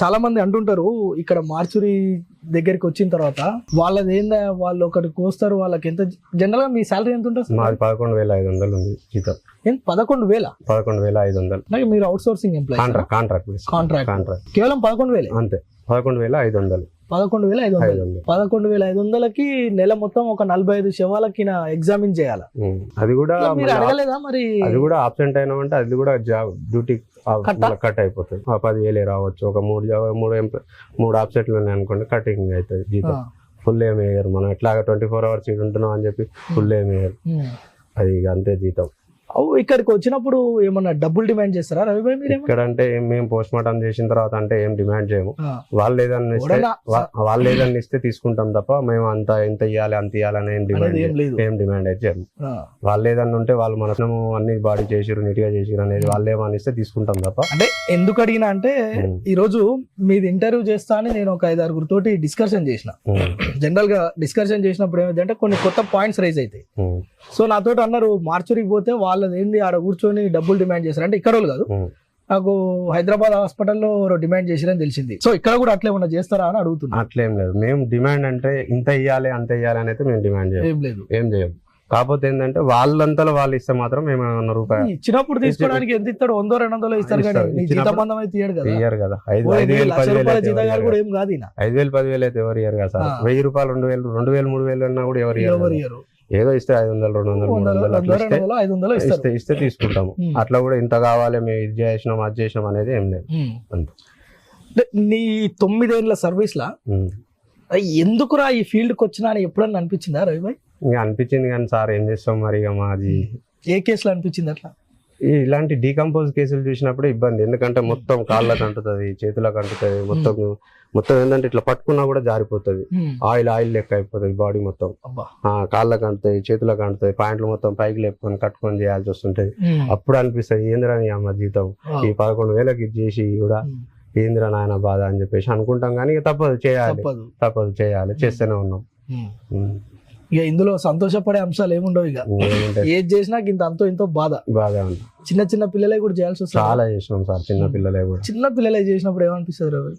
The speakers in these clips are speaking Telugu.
చాలా మంది అంటుంటారు ఇక్కడ మార్చురి దగ్గరికి వచ్చిన తర్వాత వాళ్ళది ఏందా వాళ్ళు ఒకటి కోస్తారు వాళ్ళకి ఎంత జనరల్గా మీ శాలరీ ఎంత ఉంటుంది మాది పదకొండు వేల ఐదు వందలు ఉంది జీతం. ఏం పదకొండు వేల? పదకొండు వేల ఐదు వందలు. మీరు outsourcing employee contract contract contract contract కేవలం పదకొండు వేలే? అంతే పదకొండు వేల ఐదు వందలు. పదకొండు వేల ఐదు వందలు. పదకొండు వేల ఐదు వందలకి నెల మొత్తం ఒక నలభై ఐదు శవాలకి నా ఎగ్జామిన్ చేయాలి. అది కూడా మీరు అడగలేదా మరి? అది కూడా ఆబ్సెంట్ అయినామంటే అది కూడా జాబ్ డ్యూటీ? కట్ అయిపోతుంది. పదివేలే రావచ్చు. ఒక మూడు జాబ్- మూడు మూడు ఆబ్సెంట్లు ఉన్నాయి అనుకోండి కటింగ్ అవుతుంది జీతం. ఫుల్ ఏం వేయరు. మనం ఎట్లాగా ట్వంటీ ఫోర్ అవర్స్ ఉంటున్నాం అని చెప్పి ఫుల్ ఏం వేయరు. అది ఇక అంతే జీతం. ఇక్కడికి వచ్చినప్పుడు ఏమన్నా డబ్బులు డిమాండ్ చేస్తారా? రవిభాయ్ మీరు ఇక్కడ అంటే మేము పోస్ట్ మార్టం చేసిన తర్వాత అంటే ఏం డిమాండ్ చేయము. వాళ్ళు ఏదన్నా ఇస్తే వాళ్ళు ఏదన్నా ఇస్తే తీసుకుంటాం తప్ప మేము అంత ఎంత ఇవ్వాలి అంత ఇవ్వాలని ఏం డిమాండ్ ఏం డిమాండ్ అయితే చేయము. వాళ్ళు ఏదన్నా ఉంటే వాళ్ళు మనము అన్ని బాడీ చేసిరు నీట్గా చేసిరు అనేది వాళ్ళు ఏమని ఇస్తే తీసుకుంటాం తప్ప. అంటే ఎందుకు అడిగినా అంటే. ఈ రోజు మీది ఇంటర్వ్యూ చేస్తా అని నేను ఒక ఐదు ఆరుగురు తోటి డిస్కషన్ చేసిన. జనరల్గా డిస్కషన్ చేసినప్పుడు ఏమైందంటే కొన్ని కొత్త పాయింట్స్ రైజ్ అవుతాయి సో నాతో అన్నారు మార్చురికి పోతే వాళ్ళది ఏంది? ఆడ కూర్చొని డబ్బులు డిమాండ్ చేశారు. అంటే ఇక్కడ కాదు. నాకు హైదరాబాద్ హాస్పిటల్లో డిమాండ్ చేసిరని తెలిసింది. సో ఇక్కడ కూడా అట్లే ఏమన్నా చేస్తారా అని అడుగుతున్నా. అట్లేం లేదు. మేము డిమాండ్ అంటే ఇంత ఇవ్వాలి అంత ఇవ్వాలి అని అయితే మేము డిమాండ్ చేయం ఏం లేదు. ఏం చేయం కాకపోతే ఏంటంటే వాళ్ళంతలో వాళ్ళు ఇస్తే మాత్రం మేము ఏమన్నా రూపాయి ఇచ్చినప్పుడు తీసుకోవడానికి ఎంత ఇస్తాడు? వందో రెండు వందలు ఇస్తారు. కానీ జీతబంధం అయితే ఇయ్యడు కదా. ఇయ్యరు కదా. ఐదు వేలు పదివేలు రూపాయల కూడా. ఏం కాదు. ఐదు వేలు పదివేలు అయితే ఎవరు ఇయ్యరు కదా సార్. వెయ్యి రూపాయలు రెండు వేలు రెండు వేలు మూడు వేలు అన్నా కూడా ఎవరు. ఇయ్యరు. ఏదో ఇస్తే ఐదు వందలు రెండు వందలు మూడు వందలు అట్లా ఐదు వందలు ఇస్తే ఇస్తే తీసుకుంటాము ఉమ్. అట్లా కూడా ఇంత కావాలి మేము ఇది చేసినాం అది చేసినాం అనేది ఏం లేదు. అంతే. అంటే నీ తొమ్మిదేళ్ళ సర్వీస్ లా ఉమ్. ఎందుకురా ఈ ఫీల్డ్కి వచ్చినా అని ఎప్పుడన్నా అనిపించిందా రవిభాయ్ ఇంకా అనిపించింది కానీ సార్ ఏం చేస్తాం మరి ఇక మాది ఏ కేసులో అనిపించింది అట్లా ఇలాంటి డీకంపోజ్ కేసులు చూసినప్పుడు ఇబ్బంది. ఎందుకంటే మొత్తం కాళ్ళకు అంటుతుంది చేతులకు అంటుతుంది మొత్తం మొత్తం ఏంటంటే ఇట్లా పట్టుకున్నా కూడా జారిపోతుంది. ఉమ్. ఆయిల్ ఆయిల్ లెక్క అయిపోతుంది బాడీ మొత్తం. కాళ్ళకు అంటుతాయి చేతులకు అంటుతాయి ప్యాంట్లు మొత్తం పైకి లేపుకొని కట్టుకొని చేయాల్సి వస్తుంటది. ఉమ్. అప్పుడు అనిపిస్తుంది ఏందిరా అమ్మ జీతం. ఈ పదకొండు వేలకి చేసి కూడా. ఏందిరా నాయన బాధ? అని చెప్పేసి అనుకుంటాం కానీ తప్పదు చేయాలి. తప్పదు. చేయాలి. చేస్తూనే ఉన్నాం. ఇక ఇందులో సంతోషపడే అంశాలు ఏముండవు ఇక. ఏది చేసినా ఇంత అంతో ఇంతో బాధ. బాధ చిన్న చిన్న పిల్లలే కూడా చేయాల్సి వస్తుంది. చాలా చేసినాం సార్ చిన్న పిల్లలే కూడా. చిన్న పిల్లలే చేసినప్పుడు ఏమనిపిస్తుంది రవి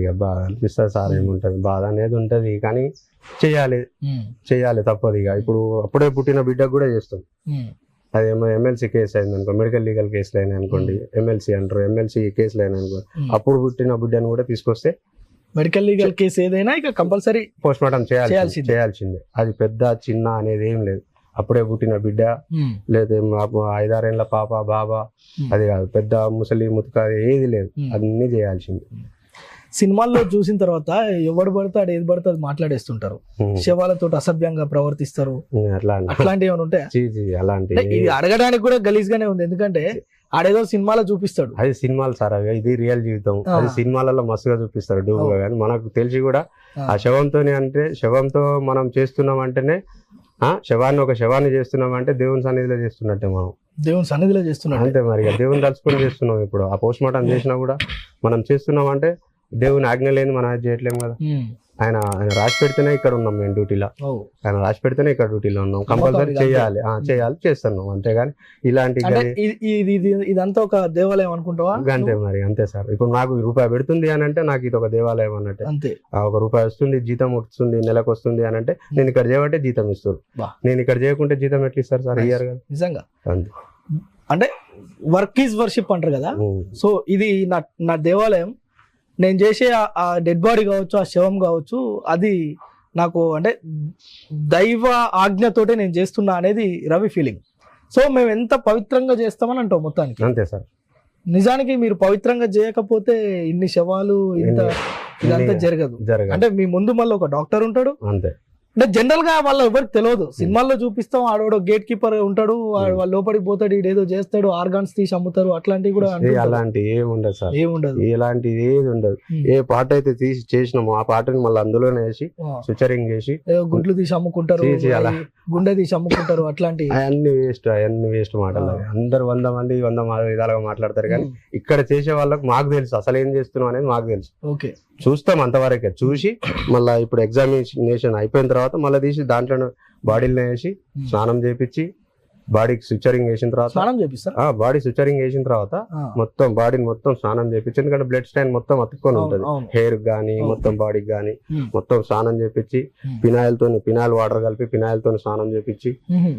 ఇక బాధ అనిపిస్తుంది సార్ ఏముంటది. బాధ అనేది ఉంటది కానీ చేయాలి. చేయాలి తప్పదు ఇక. ఇప్పుడు అప్పుడే పుట్టిన బిడ్డకు కూడా చేస్తాం. అదేమో ఎమ్మెల్సీ కేసు అయింది అనుకో మెడికల్ లీగల్ కేసులు అయినాయి అనుకోండి. ఎమ్మెల్సీ అంటారు ఎమ్మెల్సీ కేసులు అయినాయి అనుకో. అప్పుడు పుట్టిన బిడ్డను కూడా తీసుకొస్తే మెడికల్ లీగల్ కేసు ఏదైనా ఇక కంపల్సరీ పోస్ట్ మార్టం చేయాల్సిందే. అది పెద్ద చిన్న అనేది ఏం లేదు. అప్పుడే పుట్టిన బిడ్డ లేదా ఐదారేళ్ళ పాప బాబా. అది కాదు. పెద్ద ముసలి ముతక ఏది లేదు. అన్ని చేయాల్సిందే. సినిమాల్లో చూసిన తర్వాత ఎవడు పడతాడు ఏది పడతాడు మాట్లాడేస్తుంటారు. Hmm. శవాలతో అసభ్యంగా ప్రవర్తిస్తారు. అట్లాంటివి ఏమైనా ఉంటాయా అలాంటి ఇది అడగడానికి కూడా గలీజ్ గానే ఉంది. ఎందుకంటే ఆడేదో సినిమాలో చూపిస్తాడు. అది సినిమాలు సార్ అవి ఇది రియల్ జీవితం. అది సినిమాలలో మస్తుగా చూపిస్తారు డూబుగా కానీ మనకు తెలిసి కూడా ఆ. శవంతోనే అంటే శవంతో మనం చేస్తున్నాం అంటేనే ఆ శవాన్ని ఒక శవాన్ని చేస్తున్నాం అంటే దేవుని సన్నిధిలో చేస్తున్నట్టే మనం. దేవుని సన్నిధిలో చేస్తున్నాడు అంతే మరి దేవుని తలుచుకొని చేస్తున్నాం ఇప్పుడు. ఆ పోస్ట్ మార్టం చేసినా కూడా మనం చేస్తున్నాం అంటే దేవుని ఆజ్ఞ లేని మనం అది చేయట్లేము కదా. ఆయన ఆయన రాసి పెడితేనే ఇక్కడ ఉన్నాం మేము డ్యూటీలో. ఆయన రాసి పెడితేనే ఇక్కడ డ్యూటీలో ఉన్నాం. కంపల్సరీ. చేయాలి. ఆ, చేయాలి చేస్తున్నాం. అంతేగాని ఇలాంటి అంటే గది- ఇది- ఇది ఇది- ఇదంతా ఒక దేవాలయం అనుకుంటావా? అంతే మరి అంతే సార్. ఇప్పుడు నాకు రూపాయి పెడుతుంది అని అంటే నాకు ఇది ఒక దేవాలయం అన్నట్టే. అంతే. ఆ, ఒక రూపాయి వస్తుంది జీతం వస్తుంది నెలకు వస్తుంది అని అంటే నేను ఇక్కడ చేయబట్టే జీతం ఇస్తారు. నేను ఇక్కడ చేయకుంటే జీతం ఎట్లా ఇస్తారు సార్ ఇయ్యారు కదా నిజంగా. అంతే. అంటే వర్క్ ఈజ్ వర్షిప్ అంటారు కదా. సో ఇది నా నా దేవాలయం. నేను చేసే ఆ- డెడ్ బాడీ కావచ్చు ఆ శవం కావచ్చు అది నాకు అంటే దైవ ఆజ్ఞతోటే నేను చేస్తున్నా అనేది రవి ఫీలింగ్ సో మేము ఎంత పవిత్రంగా చేస్తామని అంటాం మొత్తానికి? అంతే సార్. నిజానికి మీరు పవిత్రంగా చేయకపోతే ఇన్ని శవాలు ఇంత ఇదంతా జరగదు. అంటే మీ ముందు మళ్ళీ ఒక డాక్టర్ ఉంటాడు. అంతే. అంటే జనరల్గా వాళ్ళ ఎవరికి తెలియదు సినిమాల్లో చూపిస్తాం ఆడోడు గేట్ కీపర్ ఉంటాడు వా- వాళ్ళ లోపలికి పోతాడు ఈడేదో చేస్తాడు ఆర్గాన్స్ తీసి అమ్ముతారు అట్లాంటివి కూడా. అలాంటి ఏమి ఉండదు సార్. ఏముండదు. ఎలాంటిది ఏది ఉండదు. ఉమ్. ఏ పాట అయితే తీసి చేసినామో ఆ పాటని మళ్ళీ అందులోనే వేసి ఆ. స్విచరింగ్ చేసి ఏదో గుడ్లు తీసి అమ్ముకుంటారు గుండె తీసి అమ్ముకుంటారు అట్లాంటి అవన్నీ వేస్ట్ అవన్నీ వేస్ట్ మాటలు. అందరు వంద మంది వంద విధాలుగా మాట్లాడతారు కానీ ఇక్కడ చేసే వాళ్ళకి మాకు తెలుసు. అసలు ఏం చేస్తున్నాం అనేది మాకు తెలుసు. ఓకే. చూస్తాం అంతవరకే చూసి మళ్ళీ ఇప్పుడు ఎగ్జామినేషన్ అయిపోయిన తర్వాత మళ్ళీ తీసి దాంట్లో బాడీలో వేసి స్నానం చేపించి బాడీకి స్విచరింగ్ వేసిన తర్వాత స్నానం చేపిస్తారు ఆ బాడీ స్విచరింగ్ వేసిన తర్వాత మొత్తం బాడీని మొత్తం స్నానం చేపించి ఎందుకంటే బ్లడ్ స్టైన్ మొత్తం అతుక్కొని ఉంటుంది హెయిర్ గానీ అవును. మొత్తం బాడీకి గానీ ఉమ్. మొత్తం స్నానం చేపించి ఉమ్. ఫినాయిల్ తోని ఫినాయిల్ వాటర్ కలిపి ఫినాయిల్ తోని స్నానం చేపించి.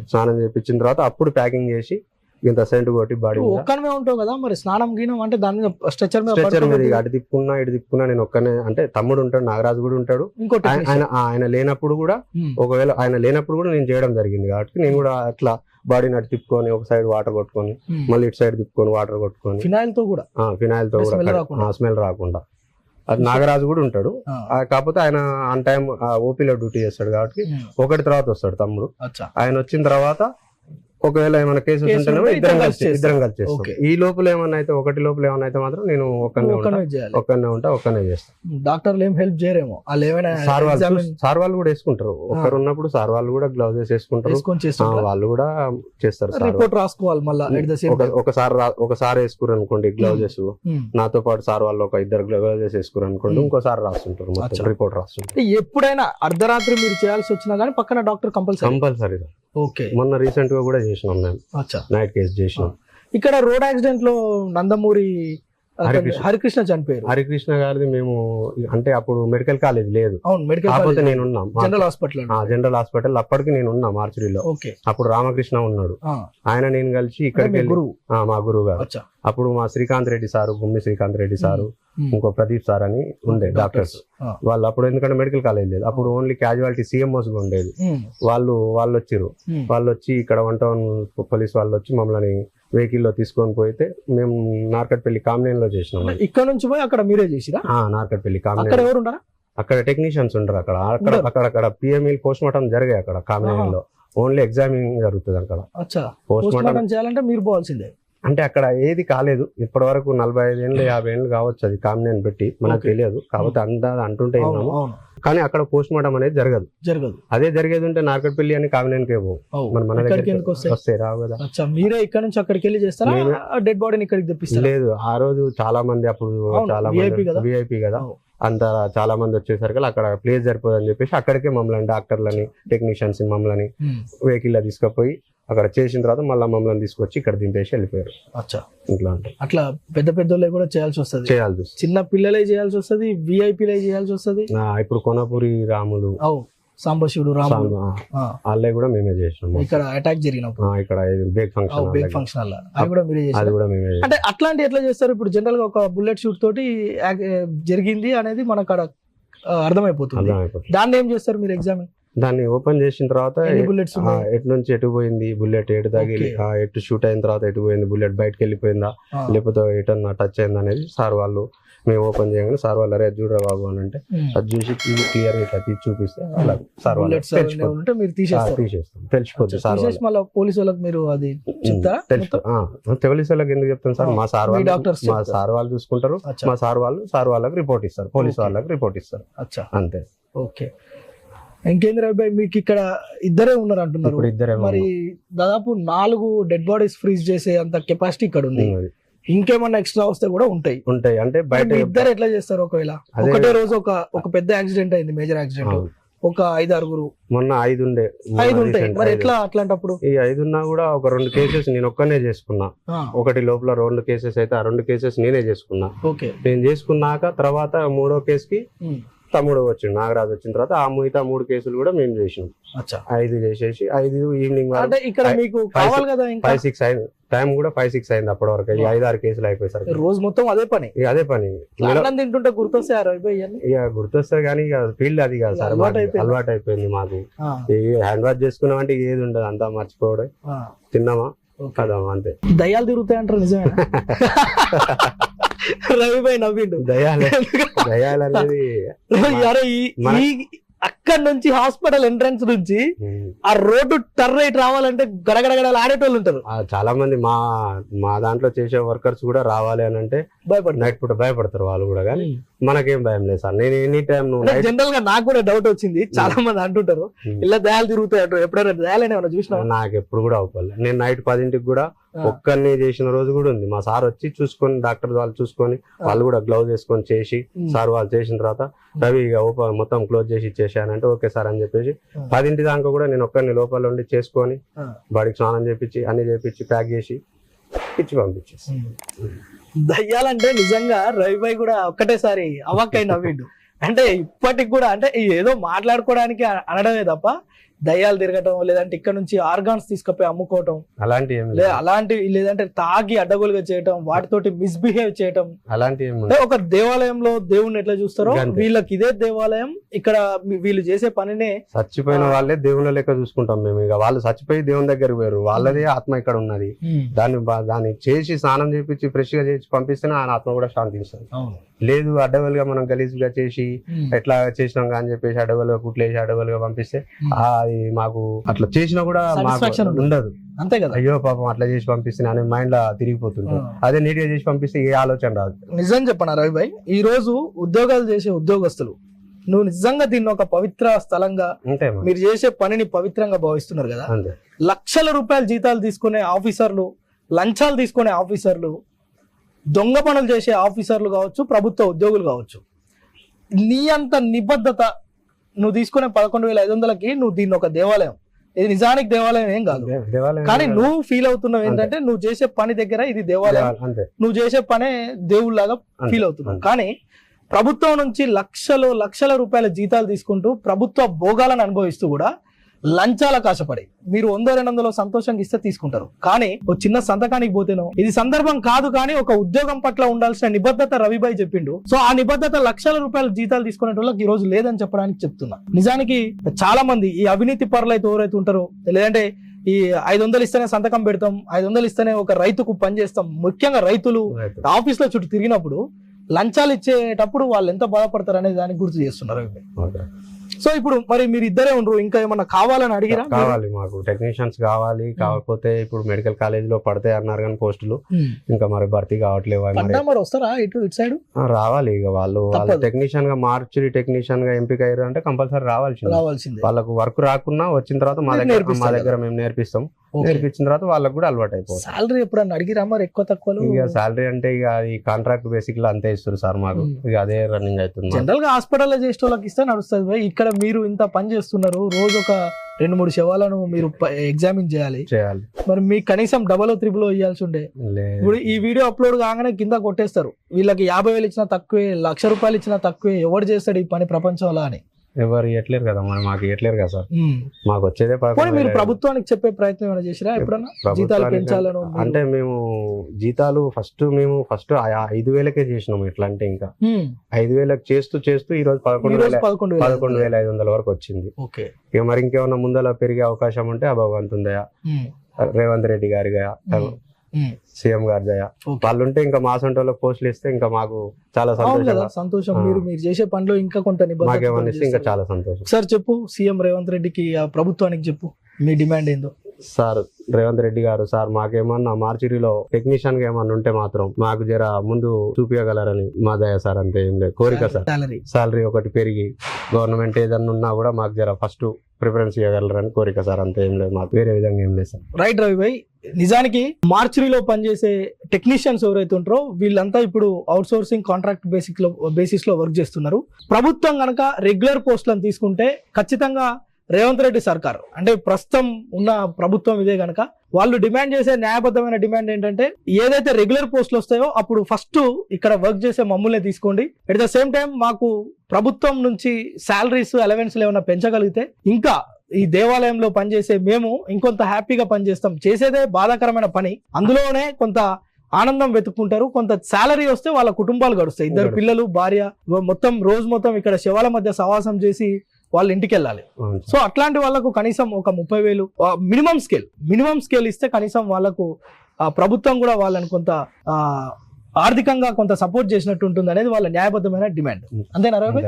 స్నానం చేపించిన తర్వాత అప్పుడు ప్యాకింగ్ చేసి ఇంత సెంట్ కొట్టి బాడీ నువ్వు ఒక్కనివే ఉంటావు కదా మరి స్నానం గీనం అంటే దాని స్ట్రెచర్ మీద స్ట్రెచర్ మీద అటు తిప్పుకున్నా ఇటు తిప్పుకున్నా నేను ఒక్కనే అంటే తమ్ముడు ఉంటాడు నాగరాజు కూడా ఉంటాడు. ఇంకోటి ఆయన ఆయన- లేనప్పుడు కూడా ఒకవేళ ఆయన లేనప్పుడు కూడా నేను చేయడం జరిగింది కాబట్టి నేను కూడా అట్లా బాడీని అటు తిప్పుకొని ఒక సైడ్ వాటర్ కొట్టుకొని మళ్ళీ ఇటు సైడ్ తిప్పుకొని వాటర్ కొట్టుకొని. ఫినాయిల్తో కూడా? ఫినాయిల్తో కూడా. స్మెల్ రాకుండా? అది నాగరాజు కూడా ఉంటాడు. కాకపోతే ఆయన ఆన్ టైం ఓపీలో డ్యూటీ చేస్తాడు కాబట్టి. ఒకటి తర్వాత వస్తాడు తమ్ముడు. ఆయన వచ్చిన తర్వాత ఒకవేళ ఏమైనా కేసు ఉంటేనేమో ఇద్దరం కలిసి కలిసి ఇద్దరం కలిసి చేస్తాం. ఈ లోపల ఏమన్నా అయితే ఒకటి లోపల ఏమన్నా అయితే మాత్రం నేను ఒక్కనే ఉంటా. ఒక్కనే ఉంటా ఒక్కనే చేస్తాను డాక్టర్లు ఏం హెల్ప్ చేయరేమో. వాళ్ళు ఏమైనా సార్ వాళ్ళు సార్ వాళ్ళు కూడా వేసుకుంటారు. ఒక్కరు ఉన్నప్పుడు సార్ వాళ్ళు కూడా గ్లౌజెస్ వేసుకుంటారు. వాళ్ళు కూడా చేస్తారు రిపోర్ట్ రాసుకోవాలి మళ్ళీ ఒకసారి ఒకసారి వేసుకురు అనుకోండి గ్లౌజెస్. నాతో పాటు సార్ వాళ్ళు ఒక ఇద్దరు గ్లౌజెస్ వేసుకురు అనుకోండి. ఇంకోసారి రాస్తుంటారు. రిపోర్ట్ రాస్తుంటారు. ఎప్పుడైనా అర్ధరాత్రి మీరు చేయాల్సి వచ్చినా కానీ పక్కన డాక్టర్ కంపల్సరీ. Compulsory okay. మొన్న రీసెంట్గా కూడా చేసినాం మేము. నైట్ కేసు చేసినాం. ఇక్కడ రోడ్ యాక్సిడెంట్లో నందమూరి హరికృష్ణ. చనిపోయారు. హరికృష్ణ గారిది మేము అంటే అప్పుడు మెడికల్ కాలేజ్ లేదు. అవును మెడికల్ కాకపోతే నేను ఉన్నాం జనరల్ హాస్పిటల్ జనరల్ హాస్పిటల్. అప్పటికి నేను ఉన్నా మార్చురీలో. ఓకే. అప్పుడు రామకృష్ణ ఉన్నాడు. ఆయన నేను కలిసి ఇక్కడికి మీ గురువు. ఆ, మా గురువు గారు. అప్పుడు మా శ్రీకాంత్ రెడ్డి సారు గుమ్మి శ్రీకాంత్ రెడ్డి సారు. ఇంకో ప్రదీప్ సార్ అని ఉండే డాక్టర్స్. ఆ. వాళ్ళు అప్పుడు ఎందుకంటే మెడికల్ కాలేజ్ లేదు. అప్పుడు ఓన్లీ క్యాజువాలిటీ సిఎంఓస్ ఉండేది. ఉమ్, వాళ్ళు వాళ్ళు వచ్చిర్రు. ఉమ్. వాళ్ళు వచ్చి ఇక్కడ వన్ టౌన్ పోలీస్ వాళ్ళు వచ్చి మమ్మల్ని వెహికల్లో తీసుకొని పోయితే మేము నార్కట్పల్లి కామినేన్లో చేసినాం ఇక్కడ నుంచి పోయి అక్కడ మీరే చేసిరా? ఆ, నార్కట్పల్లి కామినేన్ ఎవరు అక్కడ టెక్నీషియన్స్ ఉండరు అక్కడ. అక్కడ ఉండరు. అక్కడ అక్కడ పిఎంఈ పోస్ట్ మార్టం జరిగాయి అక్కడ కామినేన్లో ఓన్లీ ఎగ్జామింగ్ జరుగుతుంది అక్కడ. పోస్ట్ మార్టం చేయాలంటే మీరు పోవాల్సిందే. అంటే అక్కడ ఏది కాలేదు. ఇప్పటి వరకు నలభై ఐదు ఏళ్ళు యాభై ఏళ్ళు కావచ్చు అది కామినేన్ పెట్టి మనకు. తెలియదు. కాకపోతే అంతా అంటుంటే విన్నాము. కానీ అక్కడ పోస్ట్ మార్టం అనేది జరగదు. జరగదు. అదే జరిగేది ఉంటే నార్కట్పల్లి అని కామినేన్కే పోవు. మన ఇక్కడికి దగ్గరికి వస్తాయి? రావు కదా. మీరే ఇక్కడ నుంచి అక్కడికి వెళ్ళి చేస్తారా? డెడ్ బాడీని ఇక్కడికి తెప్పిస్తారా? లేదు ఆ రోజు చాలా మంది అప్పుడు చాలా మంది. విఐపి కదా. అంత చాలా మంది వచ్చేసరికి అక్కడ ప్లేస్ సరిపోదని చెప్పేసి అక్కడికే మమ్మల్ని డాక్టర్లని టెక్నీషియన్స్ మమ్మల్ని ఉమ్, వెహికల్లో తీసుకుపోయి అక్కడ చేసిన తర్వాత మళ్ళీ మమ్మల్ని తీసుకొచ్చి ఇక్కడ దింపేసి వెళ్ళిపోయారు. అచ్చా. ఇంట్లో అంటే అట్లా పెద్ద పెద్దోళ్ళే కూడా చేయాల్సి వస్తది. చేయాల్సి వస్తుంది. చిన్న పిల్లలే చేయాల్సి వస్తది విఐపీలే చేయాల్సి వస్తది? ఇప్పుడు కొనపూరి రాములు అవు సాంబశివుడు రాముడు. వాళ్ళే కూడా మేమే చేసినాము ఇక్కడ అటాక్ జరిగినప్పుడు. ఇక్కడ బేక్ ఫంక్షన్ బిగ్ ఫంక్షన్ అది కూడా మీరే అది కూడా మేమే చేసినాం. అంటే అట్లాంటి ఎట్లా చేస్తారు? ఇప్పుడు జనరల్గా ఒక బుల్లెట్ షూట్ తోటి జరిగింది అనేది మనకు అక్కడ అర్థమైపోతుంది. అర్థమైపోతుంది. దాన్ని ఏం చేస్తారు మీరు ఎగ్జామిన్ దాన్ని ఓపెన్ చేసిన తర్వాత? ఎటు నుంచి ఎటు పోయింది? బుల్లెట్ ఎటు తగిలి ఎటు షూట్ అయిన తర్వాత ఎటు పోయింది? బుల్లెట్ బయటకు వెళ్ళిపోయిందా? లేకపోతే ఎటన్నా టచ్ అయింది అనేది సార్ వాళ్ళు మేము ఓపెన్ చేయగానే సార్ వాళ్ళు అరే చూడరా బాబు అని అంటే. అది చూసి క్లియర్ ఇట్లా తీసి చూపిస్తే అలా సార్ వాళ్ళు తెలిసిపోతుంది. తీసేస్తాం. తెలిసిపోద్ది సార్ పోలీసు వాళ్ళకి మీరు అది వాళ్ళకి ఎందుకు చెప్తాను సార్? మా సార్ మీ వాళ్ళు మా. సార్ వాళ్ళు చూసుకుంటారు. మా సార్ వాళ్ళు సార్ వాళ్ళకి రిపోర్ట్ ఇస్తారు. పోలీస్. వాళ్ళకి రిపోర్ట్ ఇస్తారు. అచ్చా. అంతే. ఓకే. ఇంకేంద్ర అబ్బాయి మీకు ఇక్కడ ఇద్దరే ఉన్నారు అంటున్నారు. మరి దాదాపు నాలుగు డెడ్ బాడీస్ ఫ్రీజ్ చేసే అంత కెపాసిటీ ఇక్కడ ఉంది. ఇంకేమన్నా ఎక్స్ట్రా వస్తే కూడా ఉంటాయి. ఉంటాయి. అంటే బయట ఇద్దరు ఎట్లా చేస్తారు ఒకవేళ? ఒకటే రోజు ఒక ఒక పెద్ద యాక్సిడెంట్ అయింది మేజర్ యాక్సిడెంట్. ఒక ఐదు ఆరుగురు. మొన్న ఐదు ఉండే ఐదు ఉంటాయి మరి. ఎట్లా అట్లాంటప్పుడు? ఈ ఐదున్నా కూడా ఒక రెండు కేసెస్ నేను ఒక్కనే చేసుకున్నా. ఒకటి లోపల రెండు కేసెస్ అయితే ఆ రెండు కేసెస్ నేనే చేసుకున్నా. ఓకే. నేను చేసుకున్నాక తర్వాత మూడో కేసుకి తమ్ముడు వచ్చిండు నాగరాజు వచ్చిన తర్వాత ఆ మిగతా మూడు కేసులు కూడా మేము చేసినాం. ఐదు చేసేసి ఐదు ఈవినింగ్ అంటే ఇక్కడ ఫైవ్- మీకు కావాలి కదా ఫైవ్ సిక్స్ అయింది. టైం కూడా ఫైవ్ సిక్స్ అయింది అప్పటి వరకు ఈ ఐదు ఆరు కేసులు అయిపోయేసరికి. రోజు మొత్తం అదే పని? అదే పని. తింటుంటే గుర్తొస్తాయి ఇక గుర్తొస్తుంది కానీ ఇక ఫీల్డ్ అది కాదు సార్. అలవాటు. అయిపోయింది. మాకు. హ్యాండ్ వాష్ చేసుకున్నాం అంటే ఏది ఉండదు. అంతా మర్చిపోవడం. తిన్నామా. కదా అంతే. దయ్యాలు తిరుగుతాయి అంటారు నిజమేనా రవిభాయ్ నవ్విండు. దయాలు. దయాలు అనేది అరే ఈ అక్కడ నుంచి హాస్పిటల్ ఎంట్రన్స్ నుంచి ఆ రోడ్డు టర్న్ రైట్ రావాలంటే గడగడగడలు ఆడేటోళ్ళు ఉంటారు. చాలా మంది మా మా దాంట్లో చేసే వర్కర్స్ కూడా రావాలి అని అంటే భయపడతారు. నైట్ పూట భయపడతారు వాళ్ళు కూడా కానీ మనకేం భయం లేదు సార్. నేను ఎనీ టైం జనరల్గా నాకు కూడా డౌట్ వచ్చింది. చాలా మంది అంటుంటారు. ఇలా దయాలు తిరుగుతాయి అంటారు. ఎప్పుడైనా దయాలని ఏమైనా చూసినా నాకు ఎప్పుడు కూడా అవ్వలేదు నేను నైట్ పదింటికి కూడా ఒక్కరిని చేసిన రోజు కూడా ఉంది. మా సార్ వచ్చి చూసుకొని డాక్టర్ వాళ్ళు చూసుకొని వాళ్ళు కూడా గ్లౌజ్ వేసుకొని చేసి. సార్ వాళ్ళు చేసిన తర్వాత రవి ఇక మొత్తం క్లోజ్ చేసి ఇచ్చేసాను అంటే ఓకే సార్ అని చెప్పేసి. పదింటి దాకా కూడా నేను ఒక్కరిని లోపల ఉండి చేసుకొని. బాడీకి స్నానం చేపించి అన్ని చేపించి ప్యాక్ చేసి ఇచ్చి పంపించేసి దయ్యాలంటే నిజంగా రవిభాయ్ కూడా ఒక్కటేసారి అవాక్కై నవ్విండు అంటే ఇప్పటికి కూడా అంటే ఏదో మాట్లాడుకోవడానికి అనడమే తప్ప దయ్యాలు తిరగటం లేదంటే ఇక్కడ నుంచి ఆర్గాన్స్ తీసుకుపోయి అమ్ముకోవటం అలాంటి అలాంటి లేదంటే తాగి అడ్డగోలుగా చేయటం వాటితోటి మిస్బిహేవ్ చేయటం. అలాంటి ఒక దేవాలయంలో దేవుణ్ణి ఎట్లా చూస్తారో. వీళ్ళకి ఇదే దేవాలయం ఇక్కడ వీళ్ళు చేసే పనినే చచ్చిపోయిన వాళ్ళే దేవుళ్ళ లెక్క చూసుకుంటాం మేము. ఇక వాళ్ళు చచ్చిపోయి దేవుని దగ్గరికి పోయారు. వాళ్ళదే ఆత్మ ఇక్కడ ఉన్నది. దాన్ని బా- దాన్ని చేసి స్నానం చేపించి ఫ్రెష్గా చేసి పంపిస్తేనే ఆయన ఆత్మ కూడా శాంతిస్తుంది అవును. లేదు అడ్డగోలుగా మనం గలీజ్గా చేసి ఎట్లా చేసినాం అని చెప్పేసి అడవులుగా కుట్లేసి అడవులుగా పంపిస్తే అది మాకు అట్లా చేసినా కూడా మాకు ఉండదు. అంతే కదా? అయ్యో పాపం అట్లా చేసి పంపిస్తే అనే మైండ్లో తిరిగిపోతుంది. అదే నీట్గా చేసి పంపిస్తే ఏ ఆలోచన రాదు. నిజం చెప్పనా రవిభాయ్ ఈ రోజు ఉద్యోగాలు చేసే ఉద్యోగస్తులు నువ్వు నిజంగా దీన్ని ఒక పవిత్ర స్థలంగా మరి. చేసే పనిని పవిత్రంగా భావిస్తున్నారు కదా? లక్షల రూపాయల జీతాలు తీసుకునే ఆఫీసర్లు లంచాలు తీసుకునే ఆఫీసర్లు దొంగ పనులు చేసే ఆఫీసర్లు కావచ్చు ప్రభుత్వ ఉద్యోగులు కావచ్చు. నీ అంత నిబద్ధత నువ్వు తీసుకునే పదకొండు వేల ఐదు వందలకి నువ్వు దీన్ని ఒక దేవాలయం. ఇది నిజానికి దేవాలయం ఏం కాదు. కానీ నువ్వు ఫీల్ అవుతున్నావు ఏంటంటే నువ్వు చేసే పని దగ్గర ఇది దేవాలయం. నువ్వు చేసే పనే దేవుళ్ళలాగా. ఫీల్ అవుతున్నావు. కానీ ప్రభుత్వం నుంచి లక్షలు లక్షల రూపాయల జీతాలు తీసుకుంటూ ప్రభుత్వ భోగాలను అనుభవిస్తూ కూడా లంచాలకు ఆశపడి మీరు వంద రెండు వందలు సంతోషంగా ఇస్తే తీసుకుంటారు. కానీ ఒక చిన్న సంతకానికి పోతేనో? ఇది సందర్భం కాదు కానీ ఒక ఉద్యోగం పట్ల ఉండాల్సిన నిబద్ధత రవిబాయ్ చెప్పిండు. సో ఆ నిబద్ధత లక్షల రూపాయల జీతాలు తీసుకునే వాళ్ళకి ఈ రోజు లేదని చెప్పడానికి చెప్తున్నా. నిజానికి చాలా మంది ఈ అవినీతి పరులు అయితే ఎవరైతే ఉంటారో లేదంటే ఈ ఐదు వందలు ఇస్తేనే సంతకం పెడతాం ఐదు వందలు ఇస్తేనే ఒక రైతుకు పని చేస్తాం ముఖ్యంగా రైతులు. ఆఫీస్లో చుట్టూ తిరిగినప్పుడు లంచాలు ఇచ్చేటప్పుడు వాళ్ళు ఎంత బాధపడతారు అనేది దానికి గుర్తు చేస్తున్నారు. సో ఇప్పుడు మరి మీరు ఇద్దరే ఉండరు ఇంకా ఏమన్నా కావాలని అడిగిరా కావాలి మాకు. టెక్నీషియన్స్ కావాలి కాకపోతే ఇప్పుడు మెడికల్ కాలేజ్లో పడతాయి అన్నారు కానీ పోస్టులు. ఇంకా మరి భర్తీ కావట్లేవు మరి? మరి వస్తారా ఇటు ఇటు సైడ్ రావాలి ఇక వాళ్ళు. వాళ్ళ. టెక్నీషియన్గా మార్చి టెక్నీషియన్గా ఎంపిక అయ్యారు అంటే కంపల్సరీ రావాల్సింది. రావాల్సిందే. వాళ్ళకు వర్క్ రాకున్నా వచ్చిన తర్వాత మా దగ్గర మా దగ్గర మేము నేర్పిస్తాం. నేర్పించిన తర్వాత వాళ్ళకు కూడా అలవాటు అయిపోతుంది. సాలరీ ఎప్పుడన్నా అడిగిరా మరి ఎక్కువ తక్కువలు? ఇక సాలరీ అంటే ఇక ఈ కాంట్రాక్ట్ బేసిక్లో అంతే ఇస్తారు సార్ మాకు. ఇక అదే రన్నింగ్ అవుతుంది. జనరల్గా హాస్పిటల్లో చేసే వాళ్ళకి ఇస్తే నడుస్తుంది భయ్. ఇక్కడ మీరు ఇంత పని చేస్తున్నారు రోజు ఒక రెండు మూడు శవాలను మీరు ఎగ్జామిన్ చేయాలి. చేయాలి. మరి మీకు కనీసం డబల్ త్రిబుల్ ఇవ్వాల్సి ఉండే ఇప్పుడు ఈ వీడియో అప్లోడ్ కాగానే కింద కొట్టేస్తారు. వీళ్ళకి యాభై వేలు ఇచ్చినా తక్కువే లక్ష రూపాయలు ఇచ్చినా తక్కువే ఎవడు చేస్తాడు ఈ పని ప్రపంచంలో అని. ఎవరు ఇవ్వట్లేరు కదా మరి మాకు ఇవ్వట్లేరు కదా సార్ మాకు వచ్చేదే పోనీ మీరు. ప్రభుత్వానికి చెప్పే ప్రయత్నం ఏమైనా చేసిరా ఎప్పుడన్నా జీతాలు పెంచాలను అంటే మేము జీతాలు ఫస్ట్ మేము ఫస్ట్ ఐదు వేలకే చేసినాం ఎట్లా అంటే ఇంకా. ఐదు వేలకు చేస్తూ చేస్తూ ఈ రోజు పదకొండు వేల పదకొండు వేలు ఐదు వందల వరకు వచ్చింది ఓకే ఇక మరి ఇంకేమన్నా ముందర పెరిగే అవకాశం ఉంటే ఆ భగవంతుందయ. రేవంత్ రెడ్డి గారి దయ, ఉమ్. ఉమ్. సీఎం గారి దయ ఓకే. వాళ్ళు ఉంటే ఇంకా మా సొంటోళ్ళకి పోస్టులు ఇస్తే ఇంకా మాకు చాలా సంతోషం ఆ. మీరు మీరు చేసే పనిలో ఇంకా కొంత ఇంకా. చాలా సంతోషం ఒకసారి చెప్పు సీఎం రేవంత్ రెడ్డికి ఆ ప్రభుత్వానికి చెప్పు మీ డిమాండ్ ఏందో? సార్ రేవంత్ రెడ్డి గారు సార్ మాకేమన్నా మార్చిరీలో టెక్నీషియన్గా ఏమన్నా ఉంటే మాత్రం మాకు జర ముందు చూపించగలరని మా దయ సార్ అంతే ఏం లేదు. కోరిక సార్. సాలరీ ఒకటి పెరిగి గవర్నమెంట్ ఏదన్నా ఉన్నా కూడా మాకు జర ఫస్ట్ ప్రిఫరెన్స్ ఇవ్వగలరని కోరిక సార్ అంతే ఏం లేదు మాకు. వేరే విధంగా ఏం లేదు సార్. రైట్ రవి భాయ్ నిజానికి మార్చురీలో పనిచేసే టెక్నీషియన్స్ ఎవరైతే ఉంటారో వీళ్ళంతా ఇప్పుడు అవుట్ సోర్సింగ్ కాంట్రాక్ట్ బేసిక్లో బేసిస్లో వర్క్ చేస్తున్నారు. ప్రభుత్వం కనుక రెగ్యులర్ పోస్టులను తీసుకుంటే ఖచ్చితంగా రేవంత్ రెడ్డి సర్కార్. అంటే ప్రస్తుతం ఉన్న ప్రభుత్వం ఇదే కనుక వాళ్ళు డిమాండ్ చేసే న్యాయబద్ధమైన డిమాండ్ ఏంటంటే ఏదైతే రెగ్యులర్ పోస్టులు వస్తాయో అప్పుడు ఫస్ట్ ఇక్కడ వర్క్ చేసే మమ్మల్ని తీసుకోండి. ఎట్ ద సేమ్ టైం మాకు ప్రభుత్వం నుంచి శాలరీస్ అలవెన్స్ ఏమైనా పెంచగలిగితే ఇంకా ఈ దేవాలయంలో పనిచేసే మేము ఇంకొంత హ్యాపీగా పనిచేస్తాం. చేసేదే బాధాకరమైన పని. అందులోనే కొంత ఆనందం వెతుక్కుంటారు. కొంత శాలరీ వస్తే వాళ్ళ కుటుంబాలు గడుస్తాయి. ఇద్దరు. పిల్లలు భార్య మొత్తం రోజు మొత్తం ఇక్కడ శవాల మధ్య సవాసం చేసి వాళ్ళ ఇంటికి వెళ్ళాలి. సో అట్లాంటి వాళ్ళకు కనీసం ఒక ముప్పై వేలు మినిమం స్కేల్ మినిమం స్కేల్ ఇస్తే కనీసం వాళ్ళకు ప్రభుత్వం కూడా వాళ్ళని కొంత ఆర్థికంగా కొంత సపోర్ట్ చేసినట్టు ఉంటుంది అనేది వాళ్ళ న్యాయబద్ధమైన డిమాండ్. అంతేనా రవి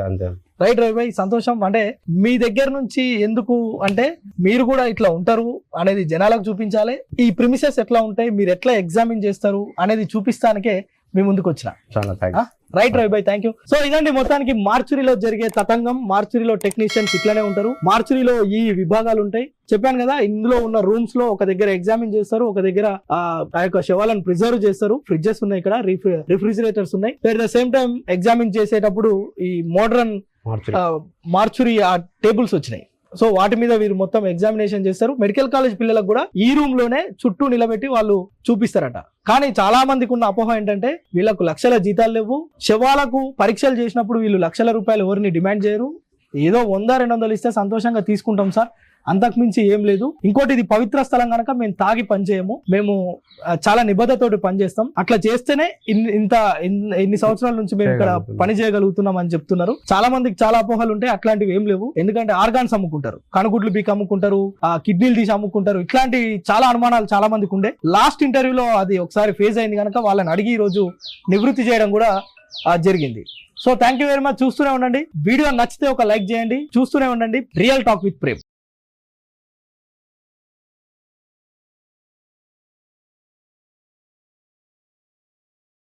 రైట్ రవి భాయ్ సంతోషం. అంటే మీ దగ్గర నుంచి ఎందుకు అంటే మీరు కూడా ఇట్లా ఉంటారు అనేది జనాలకు చూపించాలి. ఈ ప్రిమిసెస్ ఎట్లా ఉంటాయి మీరు ఎట్లా ఎగ్జామిన్ చేస్తారు అనేది చూపిస్తానికే మీ ముందుకు వచ్చిన. చాలా thanks right Ravi bye thank you so ఇదండి మొత్తానికి మార్చురీలో జరిగే తతంగం. మార్చురీలో టెక్నీషియన్స్ ఇట్లానే ఉంటారు. మార్చురీలో ఈ విభాగాలు ఉంటాయి. చెప్పాను కదా ఇందులో ఉన్న రూమ్స్లో ఒక దగ్గర ఎగ్జామిన్ చేస్తారు ఒక దగ్గర ఆ యొక్క శవాలను ప్రిజర్వ్ చేస్తారు. ఫ్రిడ్జెస్ ఉన్నాయి ఇక్కడ రిఫ్రిజిరేటర్స్ ఉన్నాయి. At the same time examine చేసేటప్పుడు ఈ మోడర్న్ మార్చి మార్చురీ ఆ టేబుల్స్ వచ్చినాయి. సో వాటి మీద వీరు మొత్తం ఎగ్జామినేషన్ చేస్తారు. మెడికల్ కాలేజ్ పిల్లలకు కూడా ఈ రూమ్లోనే చుట్టూ నిలబెట్టి వాళ్ళు చూపిస్తారట. కానీ చాలా మందికి ఉన్న అపోహ ఏంటంటే వీళ్ళకు లక్షల జీతాలు లేవు. శవాలకు పరీక్షలు చేసినప్పుడు వీళ్ళు లక్షల రూపాయలు ఎవరిని డిమాండ్ చేయరు. ఏదో వంద రెండు వందలు ఇస్తే సంతోషంగా తీసుకుంటాం సార్. అంతకు మించి ఏం లేదు. ఇంకోటి ఇది పవిత్ర స్థలం కనుక మేము తాగి పనిచేయము. మేము చాలా నిబద్ధతోటి పనిచేస్తాం. అట్లా చేస్తేనే ఇంత ఇన్ని సంవత్సరాల నుంచి మేము ఇక్కడ. పని చేయగలుగుతున్నాం అని చెప్తున్నారు. చాలా మందికి చాలా అపోహలు ఉంటాయి అట్లాంటివి ఏం లేవు. ఎందుకంటే ఆర్గాన్స్ అమ్ముకుంటారు. కనుగుడ్లు బీక్ అమ్ముకుంటారు. ఆ కిడ్నీలు తీసి అమ్ముకుంటారు. ఇట్లాంటి చాలా అనుమానాలు చాలా మందికి ఉండే. లాస్ట్ ఇంటర్వ్యూలో అది ఒకసారి ఫేజ్ అయింది కనుక వాళ్ళని అడిగి ఈ రోజు నివృత్తి చేయడం కూడా జరిగింది. So thank you very much చూస్తూనే ఉండండి. వీడియో నచ్చితే ఒక లైక్ చేయండి. చూస్తూనే ఉండండి. Real talk with Prem.